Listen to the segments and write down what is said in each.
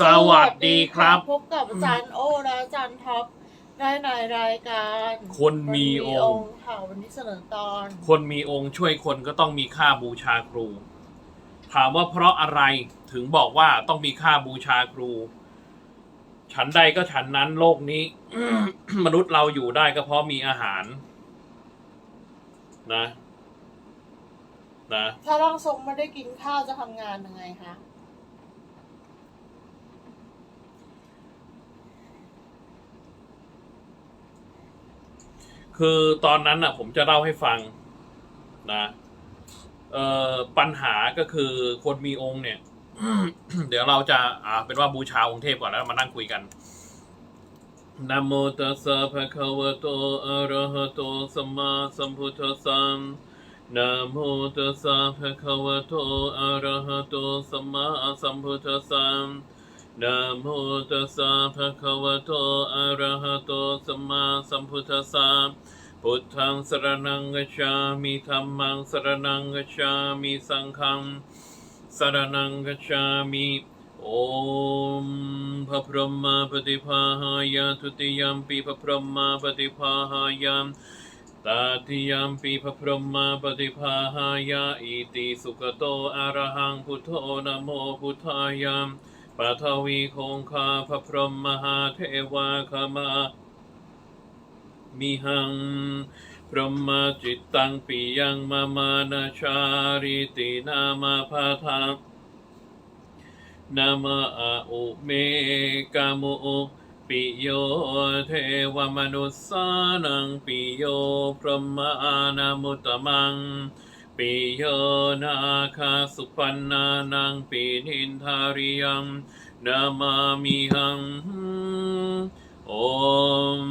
สวัสดีครับ พบกับอาจารย์โอและอาจารย์ท็อปได้ในรายการคนมีองค์ค่ะวันนี้เสนอตอน คนมีองค์ช่วยคนก็ต้องมีค่าบูชาครู ถามว่าเพราะอะไรถึงบอกว่าต้องมีค่าบูชาครู ฉันใดก็ฉันนั้นโลกนี้ มนุษย์เราอยู่ได้ก็เพราะมีอาหาร นะ นะ ถ้าร่างทรงไม่ได้กินข้าวจะทำงานยังไงคะ คือตอนนั้นน่ะ ผมจะเล่าให้ฟังนะเอ่อปัญหาก็คือคนมีองค์เนี่ย เดี๋ยวเราจะอ่าเป็นว่าบูชาองค์เทพก่อนแล้วมานั่งคุยกันนะโมตัสสะภะคะวะโตอะระหะโตสัมมาสัมพุทธัสสะนะโมตัสสะภะคะวะโตอะระหะโตสัมมาสัมพุทธัสสะ นะโมตัสสะภะคะวะโต อะระหะโต สัมมาสัมพุทธัสสะ พุทธังสรนังกัจฉามิธัมมังสรนังกัจฉามิสังฆังสรนังกัจฉามิโอมพระพรหมปฏิภาหายาทุติยมปีพระพรหมปฏิภาหายามตาติยมปีพระพรหมปฏิภาหายาอิติสุขโตอะระหังพุทโธนะโมพุทธายาม ปัทวีคงคาพระพรหมมหาเทวาคามามิหัง พรหมจิตตังปิยังมามานาชาริตินามาพาทานามาอุเมกามุปิโยเทวมนุสสานังปิโยพรหมานามุตมัง ปิโยนาคาสุปันนานังปินินทาริยังนามามิหังโอม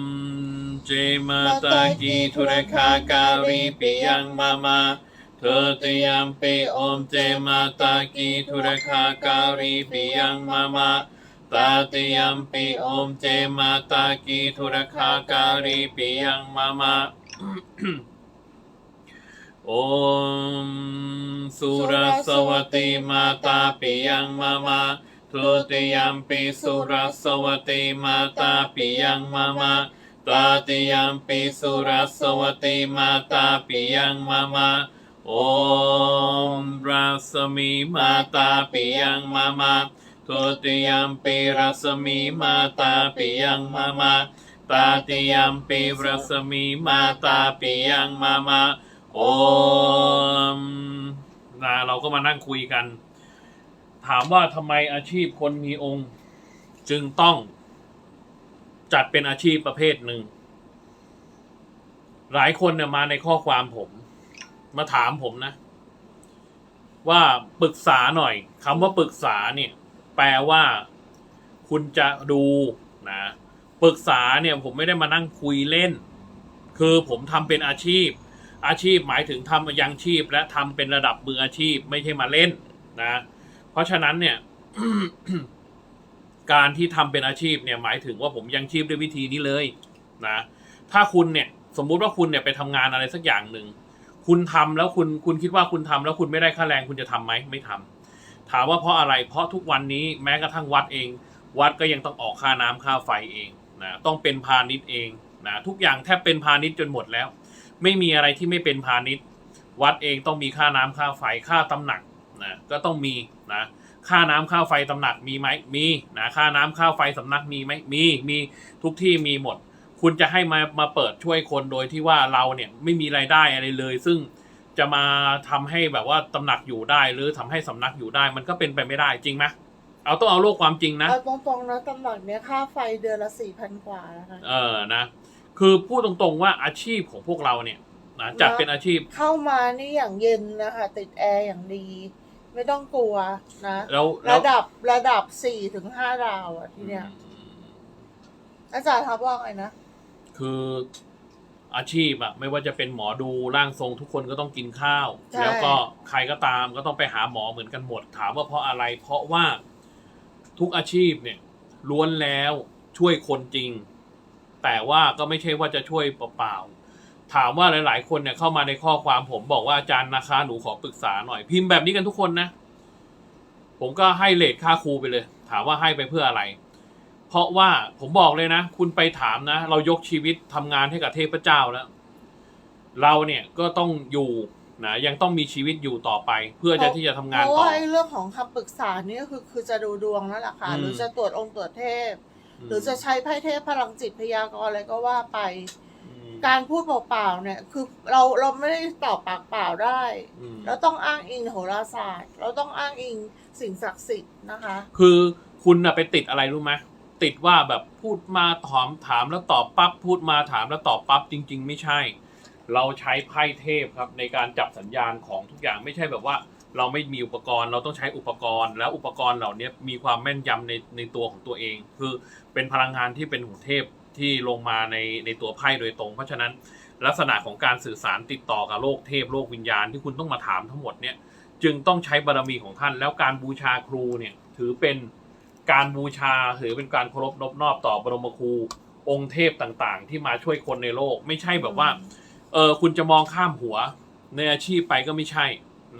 เจมาตากีทุรคาการีปิยังมามาเธอตยามเปโอมเจมาตากีทุรคาการีปิยังมามาตาตยามปิโอมเจมาตากีทุรคาการีปิยังมามา โอมสุรสวัตติมาตาปิยังมามาทุติยมปิสุรสวัต โอมรัสมีมาตาปิยังมามาทุติยมปิรัสมีมาตาปิยังมามาตาติยมปิรัสมีมาตาปิยังมามาโอมนะเราก็มานั่งคุยกัน ถามว่าทำไมอาชีพคนมีองค์ จึงต้อง จัดเป็นอาชีพประเภทหนึ่ง หลายคนเนี่ยมาในข้อความผม มาถามผมนะ ว่าปรึกษาหน่อยคำว่าปรึกษาเนี่ย แปลว่า คุณจะดูนะปรึกษาเนี่ยผมไม่ได้มานั่งคุยเล่น คือผมทำเป็นอาชีพ อาชีพหมายถึงทำยังชีพและทำเป็นระดับมืออาชีพไม่ใช่มาเล่นนะ เพราะฉะนั้นเนี่ยการที่ทำเป็นอาชีพเนี่ยหมายถึงว่าผมยังชีพด้วยวิธีนี้เลยนะถ้าคุณเนี่ยสมมุติว่าคุณเนี่ยไปทำงานอะไรสักอย่างหนึ่งคุณทำแล้วคุณคุณคิดว่าคุณทำแล้วคุณไม่ได้ค่าแรงคุณจะทำไหมไม่ทำถามว่าเพราะอะไร เพราะทุกวันนี้แม้กระทั่งวัดเอง วัดก็ยังต้องออกค่าน้ำค่าไฟเองนะต้องเป็นพาณิชย์เองนะทุกอย่างแทบเป็นพาณิชย์จนหมดแล้ว ไม่มีอะไรที่ไม่เป็นพาณิชย์ วัดเองต้องมีค่าน้ำค่าไฟค่าตำหนักนะก็ต้องมีนะค่าน้ำค่าไฟตำหนักมีไหมมีนะค่าน้ำค่าไฟสำนักมีไหมมีมีทุกที่มีหมด คุณจะให้มามาเปิดช่วยคนโดยที่ว่าเราเนี่ยไม่มีรายได้อะไรเลย ซึ่งจะมาทำให้แบบว่าตำหนักอยู่ได้หรือทำให้สำนักอยู่ได้ มันก็เป็นไปไม่ได้จริงไหมเอาต้องเอาโลกความจริงนะเอาตรงๆนะตำหนักเนี้ยค่าไฟเดือนละสี่พันกว่านะคะเออนะ คือพูดตรงๆว่าอาชีพของพวกเราเนี่ยนะจัดเป็นอาชีพ เข้ามานี่อย่างเย็นนะคะติดแอร์อย่างดี ไม่ต้องกลัวนะแล้วแล้ว ระดับระดับสี่ถึงห้าดาวอะที่เนี้ยอาจารย์ทับว่าไงนะคืออาชีพอะไม่ว่าจะเป็นหมอดูร่างทรงทุกคนก็ต้องกินข้าวใช่แล้วก็ใครก็ตามก็ต้องไปหาหมอเหมือนกันหมด ถามว่าเพราะอะไร เพราะว่าทุกอาชีพเนี่ยล้วนแล้วช่วยคนจริง แต่ว่าก็ไม่ใช่ว่าจะช่วยเปล่าๆ ถามว่าหลาย ๆ คนเนี่ยเข้ามาในข้อความผมบอกว่าอาจารย์นะคะหนูขอปรึกษาหน่อยพิมพ์แบบนี้กันทุกคนนะ ผมก็ให้เลทค่าครูไปเลย ถามว่าให้ไปเพื่ออะไร เพราะว่าผมบอกเลยนะ คุณไปถามนะ เรายกชีวิตทำงานให้กับเทพเจ้าแล้ว เราเนี่ยก็ต้องอยู่นะยังต้องมีชีวิตอยู่ต่อไป เพื่อจะที่จะทำงานเพราะต่อว่าไอ้เรื่องของคำปรึกษานี่ก็คือคือจะดูดวงนั่นแหละค่ะอืมหรือจะตรวจองค์ตรวจเทพ หรือจะใช้ไพ่เทพพลังจิตพยากรณ์อะไรก็ว่าไปอืมการพูดเปล่าๆเนี่ยคือเราเราไม่ได้ตอบปากเปล่าได้อืมเราต้องอ้างอิงโหราศาสตร์ เราต้องอ้างอิงสิ่งศักดิ์สิทธิ์นะคะ คือคุณน่ะไปติดอะไรรู้ไหมติดว่าแบบพูดมาถามถามแล้วตอบปั๊บพูดมาถามแล้วตอบปั๊บจริง ๆ ไม่ใช่ เราใช้ไพ่เทพครับในการจับสัญญาณของทุกอย่างไม่ใช่แบบว่า เราไม่มีอุปกรณ์เราต้องใช้อุปกรณ์ แล้วอุปกรณ์เหล่านี้มีความแม่นยำในในตัวของตัวเอง คือเป็นพลังงานที่เป็นของเทพที่ลงมาในในตัวไพ่โดยตรง เพราะฉะนั้นลักษณะของการสื่อสารติดต่อกับโลกเทพโลกวิญญาณที่คุณต้องมาถามทั้งหมดเนี่ยจึงต้องใช้บารมีของท่าน แล้วการบูชาครูเนี่ยถือเป็นการบูชาถือเป็นการเคารพนบนอบต่อบรมครูองค์เทพต่างๆ ที่มาช่วยคนในโลก ไม่ใช่แบบว่าเออคุณจะมองข้ามหัวในอาชีพไปก็ไม่ใช่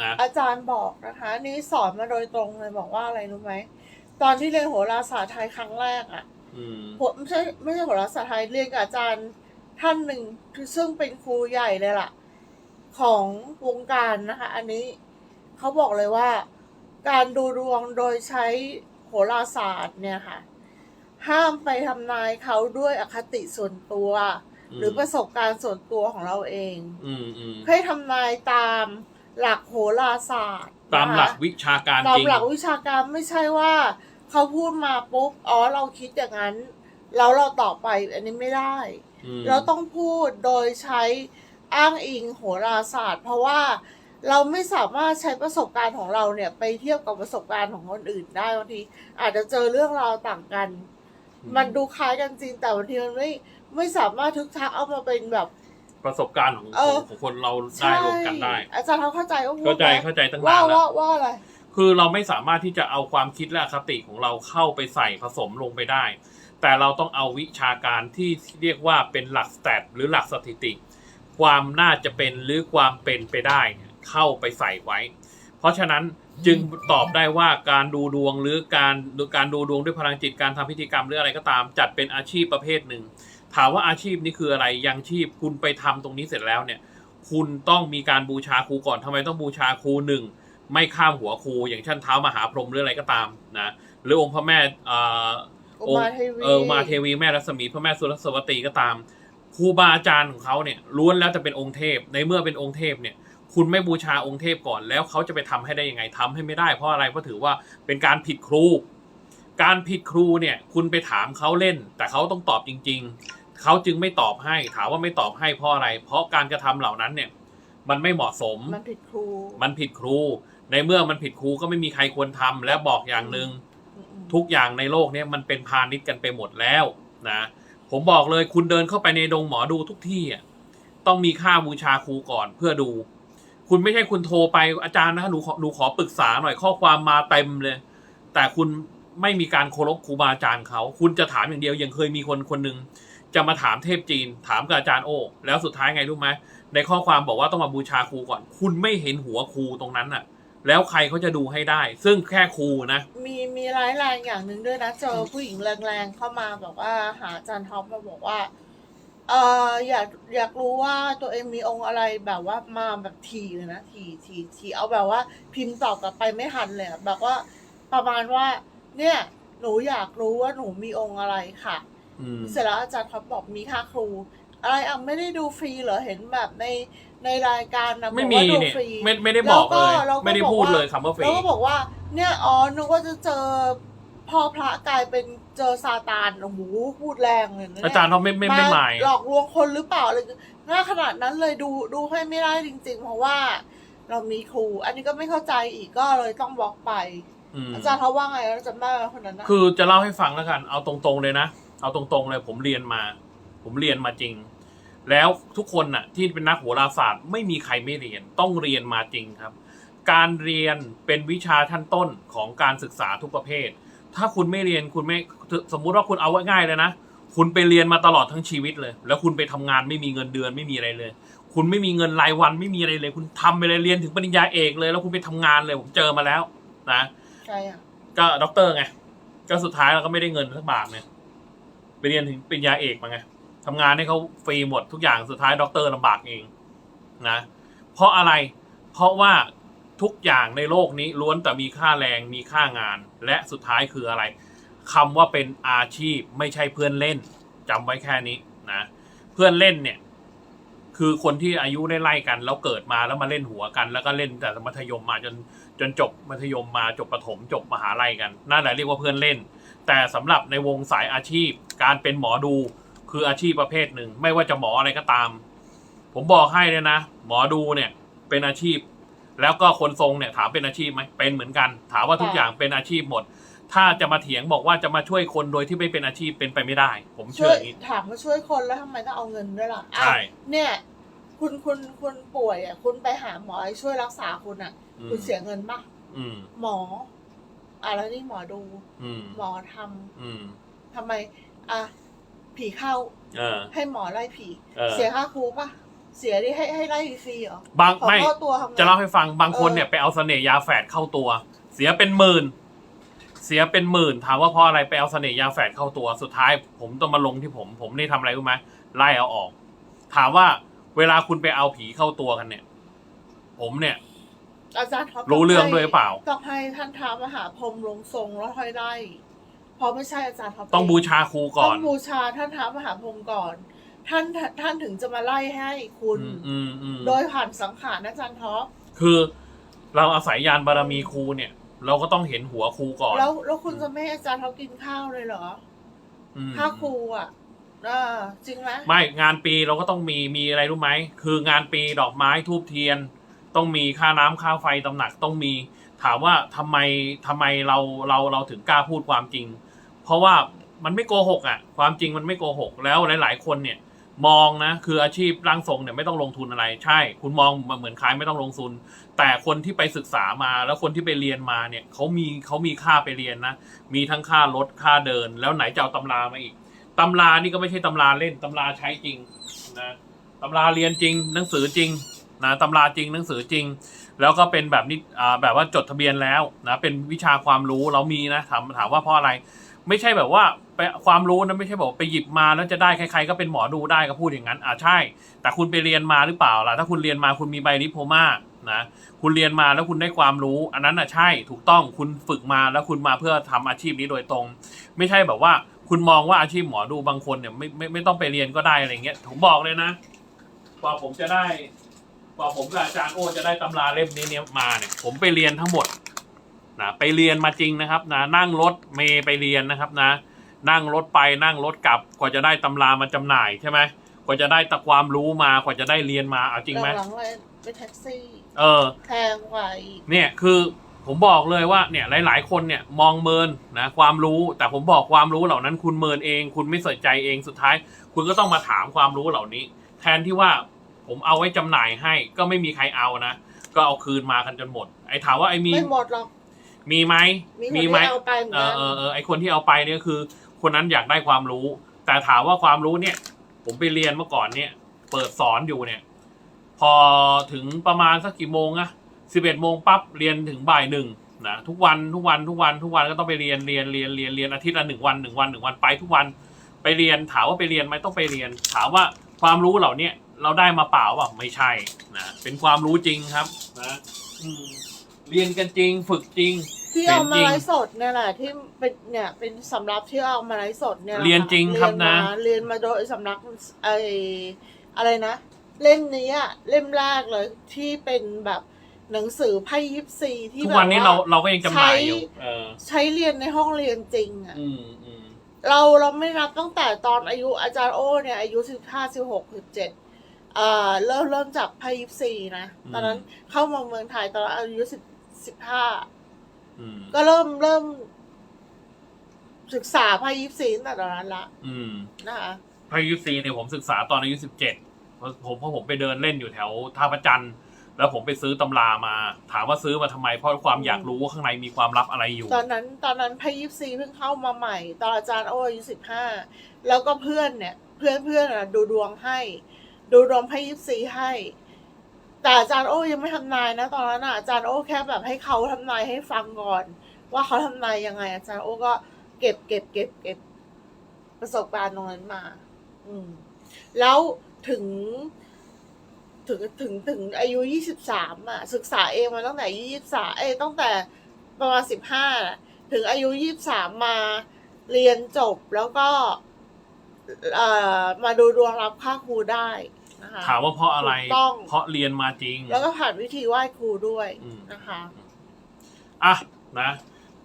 นะอาจารย์บอกนะคะ นี่สอนมาโดยตรงเลยบอกว่าอะไรรู้ไหมตอนที่เรียนโหราศาสตร์ไทยครั้งแรกอะอืมโหไม่ใช่ไม่ใช่โหราศาสตร์ไทยเรียนกับอาจารย์ท่านหนึ่งซึ่งเป็นครูใหญ่เลยล่ะ ของวงการนะคะ อันนี้เขาบอกเลยว่า การดูดวงโดยใช้โหราศาสตร์เนี่ยค่ะ ห้ามไปทำนายเขาด้วยอคติส่วนตัว หรือประสบการณ์ส่วนตัวของเราเองอืมอืมให้ทำนายตาม หลักโหราศาสตร์ตามหลักนะคะวิชาการตามจริงหลักวิชาการไม่ใช่ว่า เขาพูดมาปุ๊บอ๋อเราคิดอย่างนั้น แล้วเราตอบไปอันนี้ไม่ได้อืมเราต้องพูดโดยใช้อ้างอิงโหราศาสตร์ เพราะว่าเราไม่สามารถใช้ประสบการณ์ของเราเนี่ย ไปเทียบกับประสบการณ์ของคนอื่นได้บางทีอาจจะเจอเรื่องราวต่างกัน มันดูคล้ายกันจริงแต่บางทีมันไม่ไม่สามารถทึกทักเอามาเป็นแบบ ประสบการณ์ของเอขอองของคนเราได้รวมกันได้อาจารย์เขาเข้าใจว่าพูดเข้าใจไหมเข้าใจตั้งว่านานแล้ว่าวว่าอะไร คือเราไม่สามารถที่จะเอาความคิดและอคติของเราเข้าไปใส่ผสมลงไปได้ แต่เราต้องเอาวิชาการที่เรียกว่าเป็นหลักสแตทหรือหลักสถิติ ความน่าจะเป็นหรือความเป็นไปได้เนี่ยเข้าไปใส่ไว้ เพราะฉะนั้นจึงตอบได้ว่าการดูดวงหรือการหรือการดูดวงด้วยพลังจิตการทำพิธีกรรมหรืออะไรก็ตาม จัดเป็นอาชีพประเภทหนึ่ง ถามว่าอาชีพนี้คืออะไรยังชีพคุณไปทำตรงนี้เสร็จแล้วเนี่ย คุณต้องมีการบูชาครูก่อนทำไมต้องบูชาครูหนึ่งไม่ข้ามหัวครู อย่างเช่นเท้ามหาพรหมหรืออะไรก็ตามนะหรือองค์พระแม่เอ่ออุมาเทวีเอออุมาเทวีแม่รัศมีพระแม่สุรสวตีก็ตามครูบาอาจารย์ของเขาเนี่ยล้วนแล้วจะเป็นองค์เทพ ในเมื่อเป็นองค์เทพเนี่ย คุณไม่บูชาองค์เทพก่อนแล้วเขาจะไปทำให้ได้ยังไงทำให้ไม่ได้เพราะอะไรเพราะถือว่าเป็นการผิดครู การผิดครูเนี่ย คุณไปถามเขาเล่น แต่เขาต้องตอบจริง ๆ เขาจึงไม่ตอบให้ ถามว่าไม่ตอบให้เพราะอะไร เพราะการกระทำเหล่านั้นเนี่ย มันไม่เหมาะสม มันผิดครู มันผิดครู ในเมื่อมันผิดครูก็ไม่มีใครควรทำและบอกอย่างหนึ่งอืมทุกอย่างในโลกเนี้มันเป็นพาณิชย์กันไปหมดแล้วนะ ผมบอกเลยคุณเดินเข้าไปในดงหมอดูทุกที่อะต้องมีค่าบูชาครูก่อนเพื่อดู คุณไม่ใช่คุณโทรไปอาจารย์นะหนูขอหนูขอปรึกษาหน่อยข้อความมาเต็มเลย แต่คุณไม่มีการเคารพครูบาอาจารย์เขา คุณจะถามอย่างเดียวยังเคยมีคนคนหนึ่ง จะมาถามเทพจีน ถามกับอาจารย์โอแล้วสุดท้ายไงรู้ไหมในข้อความบอกว่าต้องมาบูชาครูก่อน คุณไม่เห็นหัวครูตรงนั้นน่ะ แล้วใครเขาจะดูให้ได้ ซึ่งแค่ครูนะ มีมีร้ายแรงอย่างหนึ่งด้วยนะเจอผู้หญิงแรงๆเข้ามาบอกว่าหาอาจารย์ท็อปมาบอกว่าเอออยากอยากรู้ว่าตัวเองมีองค์อะไรแบบว่ามาแบบทีเลยนะทีทีทีเอาแบบว่า พิมพ์ตอบกลับไปไม่ทันเลยอะแบบว่าประมาณว่า เนี่ย หนูอยากรู้ว่าหนูมีองค์อะไรค่ะ อืม เสร็จแล้วอาจารย์ท็อปบอกมีค่าครู อะไรอะไม่ได้ดูฟรีเหรอเห็นแบบในในรายการนะไม่บอกมีว่าดูเนี่ยฟรี ไม่ไม่ได้บอกเลย แล้วก็ไม่ได้แล้วก็พูดบอกว่าเลยคำว่าฟรี แล้วก็บอกว่า เนี่ยอ๋อนึกว่าจะเจอพ่อพระกลายเป็นเจอซาตานโอ้โหพูดแรงเลยนะเนี่ยอาจารย์เขาไม่ไม่ไม่หมาย หลอกลวงคนหรือเปล่าอะไรง่ายขนาดนั้นเลยดูดูให้ไม่ได้จริง ๆ เพราะว่า เรามีครู อันนี้ก็ไม่เข้าใจอีกก็เลยต้องบล็อกไป อืมอาจารย์เขาว่าไงแล้วจำได้ไหมคนนั้นนะคือจะเล่าให้ฟังแล้วกัน เอาตรงๆเลยนะ เอาตรงๆเลยผมเรียนมา ผมเรียนมาจริง แล้วทุกคนน่ะ ที่เป็นนักโหราศาสตร์ไม่มีใครไม่เรียนต้องเรียนมาจริงครับ การเรียนเป็นวิชาชั้นต้นของการศึกษาทุกประเภท ถ้าคุณไม่เรียนคุณไม่สมมุติว่าคุณเอาไว้ง่ายเลยนะคุณไปเรียนมาตลอดทั้งชีวิตเลย แล้วคุณไปทำงานไม่มีเงินเดือนไม่มีอะไรเลย คุณไม่มีเงินรายวันไม่มีอะไรเลย คุณทำไปเลยเรียนถึงปริญญาเอกเลย แล้วคุณไปทำงานเลยผมเจอมาแล้ว นะใช่อะก็ด็อกเตอร์ไงก็สุดท้ายเราก็ไม่ได้เงินสักบาทเนี่ย ไปเรียนถึงปริญญาเอกมาไงทำงานให้เขาฟรีหมดทุกอย่างสุดท้ายด็อกเตอร์ลำบากเองนะเพราะอะไรเพราะว่าทุกอย่างในโลกนี้ล้วนแต่มีค่าแรงมีค่างาน และสุดท้ายคืออะไรคำว่าเป็นอาชีพไม่ใช่เพื่อนเล่นจำไว้แค่นี้นะเพื่อนเล่นเนี่ยคือคนที่อายุได้ไล่กัน แล้วเกิดมาแล้วมาเล่นหัวกัน แล้วก็เล่นแต่มัธยมมาจนจนจบมัธยมมาจบประถมจบมหาลัยกันนั่นแหละเรียกว่าเพื่อนเล่น แต่สำหรับในวงสายอาชีพ การเป็นหมอดูคืออาชีพประเภทหนึ่ง ไม่ว่าจะหมออะไรก็ตาม ผมบอกให้เลยนะ หมอดูเนี่ยเป็นอาชีพ แล้วก็คนทรงเนี่ยถามเป็นอาชีพไหมเป็นเหมือนกัน ถามว่าทุกอย่างเป็นอาชีพหมด ถ้าจะมาเถียงบอกว่าจะมาช่วยคนโดยที่ไม่เป็นอาชีพเป็นไปไม่ได้ ผมช่เชื่วอยอย่างนี้ถามว่าช่วยคนแล้วทำไมต้องเอาเงินด้วยล่ะใช่อ้าวเนี่ยคุณคุณคุณป่วยอะคุณไปหาหมอให้ช่วยรักษาคุณอะอืมคุณเสียเงินปะอืมหมอ อะแล้วนี่หมอดู อืมหมอทำอืมทำไม อะ ผีเข้าเออ ให้หมอไล่ผี เออ เสียค่าครูปะเสียดิให้ให้ไล่ฟรีเหรอบางขอไม่ เข้าตัวทำไงจะเล่าให้ฟังบางคนเออเนี่ยไปเอาเสน่ห์ยาแฝดเข้าตัว เสียเป็นหมื่น เสียเป็นหมื่นถามว่าเพราะอะไรไปเอาเสน่ห์ยาแฝดเข้าตัวสุดท้าย ผมต้องมาลงที่ผม ผมนี่ทำอะไรรู้ไหมไล่เอาออก ถามว่าเวลาคุณไปเอาผีเข้าตัวกันเนี่ย ผมเนี่ย อาจารย์ท็อปรู้เรื่องด้วยหรือเปล่า ต้องให้ท่านท้ามหาพรหมลงทรงแล้วค่อยได้เพราะไม่ใช่อาจารย์ท็อปต้องบูชาครูก่ต้ออนงบูชาท่านท้ามหาพรหมก่อน ท่านท่านถึงจะมาไล่ให้คุณ อืมอืมอืมโดยผ่านสังขารอาจารย์ท็อปคือเราอาศัยยานบารมีครูเนี่ย เราก็ต้องเห็นหัวครูก่อนแล้วแล้วคุณจะไม่ให้อาจารย์ท็อปกินข้าวเลยเหรออืม ค่าครูอะอ่าจริงไหม ไม่งานปีเราก็ต้องมีมีอะไรรู้ไหมคืองานปีดอกไม้ทูบเทียน ต้องมีค่าน้ำค่าไฟตำหนักต้องมี ถามว่าทำไมทำไมเราเราเราถึงกล้าพูดความจริง เพราะว่ามันไม่โกหกอะ ความจริงมันไม่โกหก แล้วหลาย ๆ คนเนี่ยมองนะคืออาชีพร่างทรงเนี่ยไม่ต้องลงทุนอะไร ใช่ คุณมองเหมือนคล้ายไม่ต้องลงทุน แต่คนที่ไปศึกษามาแล้วคนที่ไปเรียนมาเนี่ยเขามีเขามีค่าไปเรียนนะ มีทั้งค่ารถค่าเดิน แล้วไหนจะเอาตำรามาอีกตำรานี่ก็ไม่ใช่ตำราเล่นตำราใช้จริงนะตำราเรียนจริง หนังสือจริง นะตำราจริงหนังสือจริง แล้วก็เป็นแบบนี้แบบว่าจดทะเบียนแล้วนะเป็นวิชาความรู้เรามีนะถามถามว่าเพราะอะไร ไม่ใช่แบบว่าไปความรู้นะไม่ใช่บอกไปหยิบมาแล้วจะได้ใครๆก็เป็นหมอดูได้ก็พูดอย่างนั้นอ่าใช่ แต่คุณไปเรียนมาหรือเปล่าล่ะถ้าคุณเรียนมาคุณมีใบดิโพมานะคุณเรียนมาแล้วคุณได้ความรู้ อันนั้นอะใช่ถูกต้องคุณฝึกมาแล้วคุณมาเพื่อทำอาชีพนี้โดยตรง ไม่ใช่แบบว่าคุณมองว่าอาชีพหมอดูบางคนเนี่ยไม่ไม่ไม่ต้องไปเรียนก็ได้อะไรเงี้ยผมบอกเลยนะกว่าผมจะได้ กว่าผมกับอาจารย์โอจะได้ตำราเล่มนี้เนี่ยมาเนี่ยผมไปเรียนทั้งหมดนะไปเรียนมาจริงนะครับนะนั่งรถเมย์ไปเรียนนะครับนะ นั่งรถไปนั่งรถกลับกว่าจะได้ตำรามาจำหน่ายใช่ไหมกว่าจะได้ตะความรู้มากว่าจะได้เรียนมาเอาจริงไหมหลังๆเลยไปแท็กซี่เออ แพงกว่าอีกเนี่ยคือผมบอกเลยว่าเนี่ยหลาย ๆ คนเนี่ยมองเมินนะความรู้แต่ผมบอกความรู้เหล่านั้นคุณเมินเอง คุณไม่ใส่ใจเองสุดท้าย คุณก็ต้องมาถามความรู้เหล่านี้ แทนที่ว่า ผมเอาไว้จำหน่ายให้ก็ไม่มีใครเอานะ ก็เอาคืนมากันจนหมด ไอ้ถามว่าไอ้มีไม่หมดหรอก มีไหมมีคนที่เอาไปเหมือนเอกัอนเออเออไอคนที่เอาไปเนี่ยคือ คนนั้นอยากได้ความรู้ แต่ถามว่าความรู้เนี่ย ผมไปเรียนเมื่อก่อนเนี่ย เปิดสอนอยู่เนี่ย พอถึงประมาณสักกี่โมงอะสิบเอ็ดโมงปั๊บเรียนถึงบ่ายหนึ่งนะทุกวันทุกวันทุกวันทุกวันก็ต้องไปเรียนเรียนเรียนเรียนเรียนอาทิตย์ละหนึ่งวันหนึ่งวันหนึ่งวันไปทุกวันไปเรียนถามว่าไปเรียนไหมต้องไปเรียน ถามว่าความรู้เหล่าเนี้ย เราได้มาเปล่าเปล่าไม่ใช่นะเป็นความรู้จริงครับนะอืมเรียนกันจริงฝึกจริง ที่เอามาจริงไลฟ์สดเนี่ยแหละที่เป็นเนี่ยเป็นสำรับที่เอามาไลฟ์สดเนี่ยแหละเรียนจริงครับนะเยมาเรียนมาโดยสำนักไออะไรนะ เล่มนี้อะเล่มแรกเลยที่เป็นแบบหนังสือไพ่ยิปซีที่ทุกแบบวันนี้เราเราก็ยังจำหน่ายอยู่ใช้เออใช้เรียนในห้องเรียนจริงอะอืมอืมเราเราไม่นับตั้งแต่ตอนอายุอาจารย์โอเนี่ยอายุสิบห้าสิบหกสิบเจ็ด อ่าเริ่มเริ่มจับไพ่ยิปซีนะ ตอนนั้นเข้ามาเมืองไทยตอนนั้นอายุสิบสิบห้าอืมก็เริ่มเริ่ม ศึกษาไพ่ยิปซีตั้งแต่ตอนนั้นละอืมนะคะพายุซีเนี่ยผมศึกษาตอนอายุสิบเจ็ดเพราะผมเพราะผมไปเดินเล่นอยู่แถวท่าพระจันทร์แล้วผมไปซื้อตำรามา ถามว่าซื้อมาทำไม เพราะความอยากรู้ว่าข้างในมีความลับอะไรอยู่ ตอนนั้น ตอนนั้นไพ่ยิปซีเพิ่งเข้ามาใหม่ ตอนอาจารย์โออายุสิบห้าแล้วก็เพื่อนเนี่ย เพื่อนเพื่อนอะดูดวงให้ ดูดวงไพ่ยิปซีให้ แต่อาจารย์โอ้ยังไม่ทำนายนะ ตอนนั้นอะอาจารย์โอ้แค่แบบให้เขาทำนายให้ฟังก่อน ว่าเขาทำนายยังไง อาจารย์โอก็เก็บเก็บเก็บเก็บประสบการณ์ตรงนั้นมา อืม แล้วถึง ถึงถึงถึงอายุยี่สิบสามอะ ศึกษาเองมาตั้งแต่ยี่สิบสามเอ้ตั้งแต่ประมาณสิบห้าถึงอายุยี่สิบสามมาเรียนจบแล้วก็เอ่อมาดูดวงรับค่าครูได้ นะคะ ถามว่าเพราะอะไร ถูกต้อง เพราะเรียนมาจริง แล้วก็ผ่านวิธีไหว้ครูด้วยอืม นะคะ อะนะ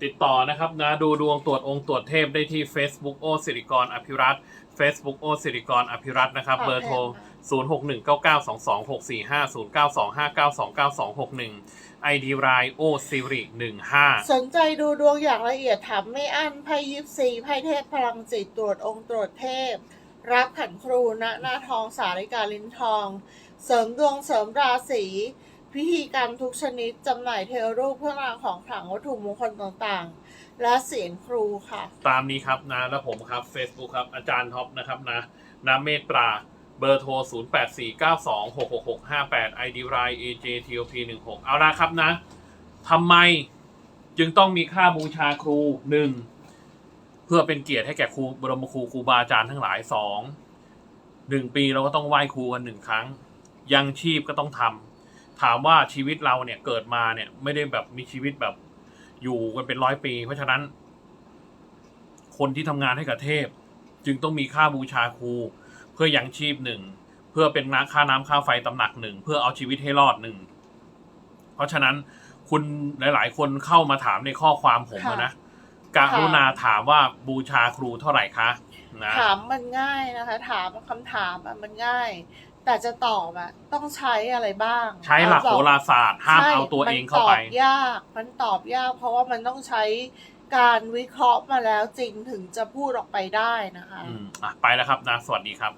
ติดต่อนะครับนะดูดวงตรวจองค์ตรวจเทพได้ที่ Facebook โอสิริกรอภิรัตน์ Facebook โอสิริกรอภิรัตน์นะครับ ค่ะเบอร์โทร 0619922645 0925929261 ID รายโอสิริ15 สนใจดูดวงอย่างละเอียดถามไม่อั้นไพ่ยิปซีไพ่เทพพลังจิตตรวจองค์ตรวจเทพ รับขันครูณหน้าทองสาริกาลิ้นทอง เสริมดวงเสริมราศีพิธีกรรมทุกชนิดจำหน่ายเทวรูปเพื่อรางของขลังวัตถุมงคลต่างๆ และเสียงครูค่ะ ตามนี้ครับนะแล้วผมครับ Facebook ครับ อาจารย์ท็อปนะครับนะน้ำเมตตราเบอร์โทร 0849266658 ID ราย AJTOP16 เอาละครับนะทำไมจึงต้องมีค่าบูชาครูหนึ่ง เพื่อเป็นเกียรติให้แก่ครูบรมครูครูบาอาจารย์ทั้งหลายสองหนึ่งปีเราก็ต้องไหว้ครูกันหนึ่งครั้ง ยังชีพก็ต้องทำถามว่าชีวิตเราเนี่ยเกิดมาเนี่ย ไม่ได้แบบมีชีวิตแบบอยู่กันเป็นร้อยปี เพราะฉะนั้น คนที่ทำงานให้กับเทพ จึงต้องมีค่าบูชาครู เพื่อยังชีพหนึ่งเพื่อเป็นน้ำค่าน้ำค่าไฟตำหนักหนึ่งเพื่อเอาชีวิตให้รอดหนึ่งเพราะฉะนั้นคุณหลาย ๆ คนเข้ามาถามในข้อความผมะนะ กรุณาถามว่าบูชาครูเท่าไหร่คะนะถามมันง่ายนะคะ ถามคำถามอะมันง่าย แต่จะตอบอะต้องใช้อะไรบ้างใช้หลักโหราศาสตร์ห้ามใช่เอาตัวเองเข้าไป มันตอบยาก มันตอบยาก เพราะว่ามันต้องใช้การวิเคราะห์มาแล้วจริงถึงจะพูดออกไปได้นะคะ อืมอะไปแล้วครับนะสวัสดีครับ